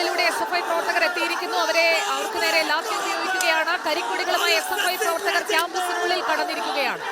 വഴികളിലൂടെ S F I പ്രവർത്തകർ എത്തിയിരിക്കുന്നു. അവരെ അവർക്ക് നേരെ ലാത്തി ഉപയോഗിക്കുകയാണ്. കരിക്കൊടികളുമായി എസ് എഫ് ഐ പ്രവർത്തകർ ക്യാമ്പസിനുള്ളിൽ കടന്നിരിക്കുകയാണ്.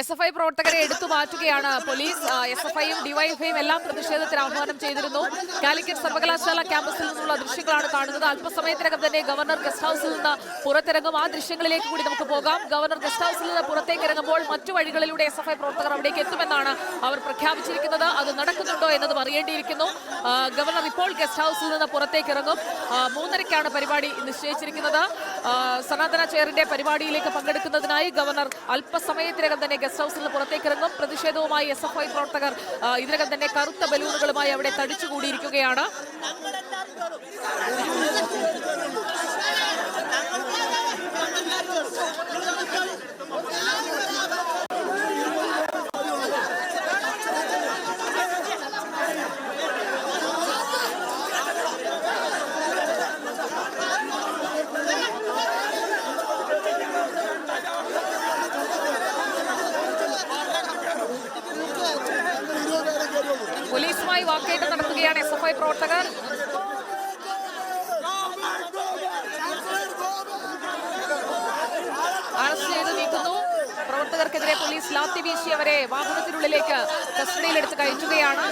എസ് എഫ് ഐ പ്രവർത്തകരെ എടുത്തു മാറ്റുകയാണ് പോലീസ്. എസ് എഫ് ഐയും ഡിവൈഎഫ്ഐയും എല്ലാം പ്രതിഷേധത്തിന് ആഹ്വാനം ചെയ്തിരുന്നു. കാലിക്കറ്റ് സർവകലാശാല ക്യാമ്പസിൽ നിന്നുള്ള ദൃശ്യങ്ങളാണ് കാണുന്നത്. അല്പസമയത്തിനകം തന്നെ ഗവർണർ ഗസ്റ്റ് ഹൌസിൽ നിന്ന് പുറത്തിറങ്ങും. ആ ദൃശ്യങ്ങളിലേക്ക് കൂടി നമുക്ക് പോകാം. ഗവർണർ ഗസ്റ്റ് ഹൌസിൽ നിന്ന് പുറത്തേക്ക് ഇറങ്ങുമ്പോൾ മറ്റു വഴികളിലൂടെ എസ് എഫ് ഐ പ്രവർത്തകർ അവിടേക്ക് എത്തുമെന്നാണ് അവർ പ്രഖ്യാപിച്ചിരിക്കുന്നത്. അത് നടക്കുന്നുണ്ടോ എന്നതും അറിയേണ്ടിയിരിക്കുന്നു. ഗവർണർ ഇപ്പോൾ ഗസ്റ്റ് ഹൌസിൽ നിന്ന് പുറത്തേക്ക് ഇറങ്ങും. മൂന്നരയ്ക്കാണ് പരിപാടി നിശ്ചയിച്ചിരിക്കുന്നത്. സനാതന ചെയറിന്റെ പരിപാടിയിലേക്ക് പങ്കെടുക്കുന്നതിനായി ഗവർണർ അല്പസമയത്തിനകം തന്നെ ഗസ്റ്റ് ഹൗസിൽ നിന്ന് പുറത്തേക്ക് ഇറങ്ങും പ്രതിഷേധവുമായി എസ് എഫ് ഐ പ്രവർത്തകർ ഇതിനകം തന്നെ കറുത്ത ബലൂണുകളുമായി അവിടെ തടിച്ചുകൂടിയിരിക്കുകയാണ്. പോലീസുമായി വാക്കേറ്റം നടത്തുകയാണ് എസ് എഫ് ഐ പ്രവർത്തകർ. അറസ്റ്റ് ചെയ്ത് നീക്കുന്നു. പ്രവർത്തകർക്കെതിരെ പോലീസ് ലാത്തി വീശി അവരെ വാഹനത്തിനുള്ളിലേക്ക് കസ്റ്റഡിയിലെടുത്ത് കയറ്റുകയാണ്.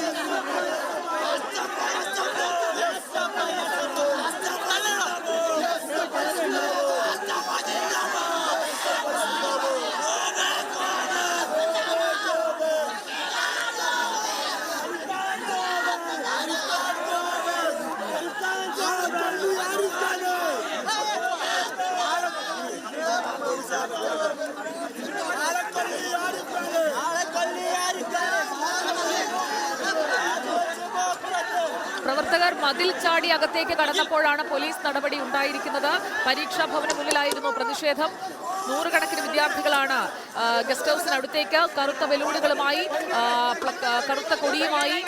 പ്രവർത്തകർ മതിൽ ചാടി അകത്തേക്ക് കടന്നപ്പോഴാണ് പോലീസ് നടപടി ഉണ്ടായിരിക്കുന്നത്. പരീക്ഷാ ഭവന് മുന്നിലായിരുന്നു പ്രതിഷേധം. നൂറുകണക്കിന് വിദ്യാർത്ഥികളാണ് ഗസ്റ്റ് ഹൗസിനടുത്തേക്ക് കറുത്ത ആ, കറുത്ത കൊടിയുമായി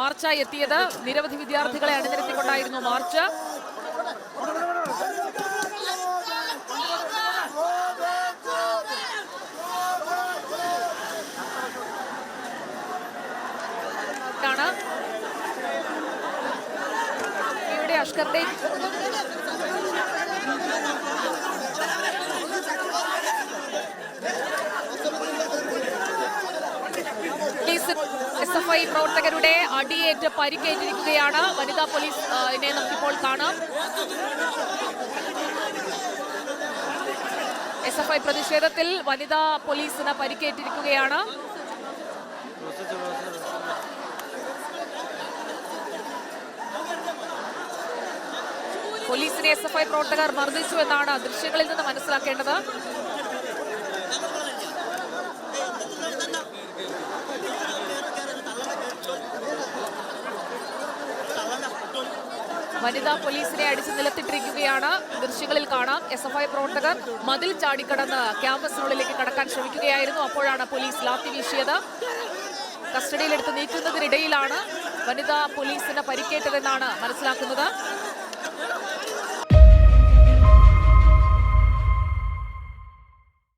മാർച്ചായി എത്തിയത്. നിരവധി വിദ്യാർത്ഥികളെ അണിനിരത്തിക്കൊണ്ടായിരുന്നു മാർച്ച്. ാണ് അഷ്കറുടെ എസ് എഫ് ഐ പ്രവർത്തകരുടെ അടിയേറ്റ് പരിക്കേറ്റിരിക്കുകയാണ്. വനിതാ പോലീസ് ഇതിനെ നമുക്കിപ്പോൾ കാണാം. എസ് എഫ് ഐ പ്രതിഷേധത്തിൽ വനിതാ പോലീസിന് പരിക്കേറ്റിരിക്കുകയാണ്. പോലീസിനെ എസ് എഫ് ഐ പ്രവർത്തകർ മർദ്ദിച്ചു എന്നാണ് ദൃശ്യങ്ങളിൽ നിന്ന് മനസ്സിലാക്കേണ്ടത്. വനിതാ പോലീസിനെ അടിച്ചു നിലത്തിട്ടിരിക്കുകയാണ്. ദൃശ്യങ്ങളിൽ കാണാം. എസ് എഫ് ഐ പ്രവർത്തകർ മതിൽ ചാടിക്കടന്ന് ക്യാമ്പസിനുള്ളിലേക്ക് കടക്കാൻ ശ്രമിക്കുകയായിരുന്നു. അപ്പോഴാണ് പോലീസ് ലാത്തി വീശിയത്. കസ്റ്റഡിയിലെടുത്ത് നീക്കുന്നതിനിടയിലാണ് വനിതാ പോലീസിന് പരിക്കേറ്റതെന്നാണ് മനസ്സിലാക്കുന്നത്.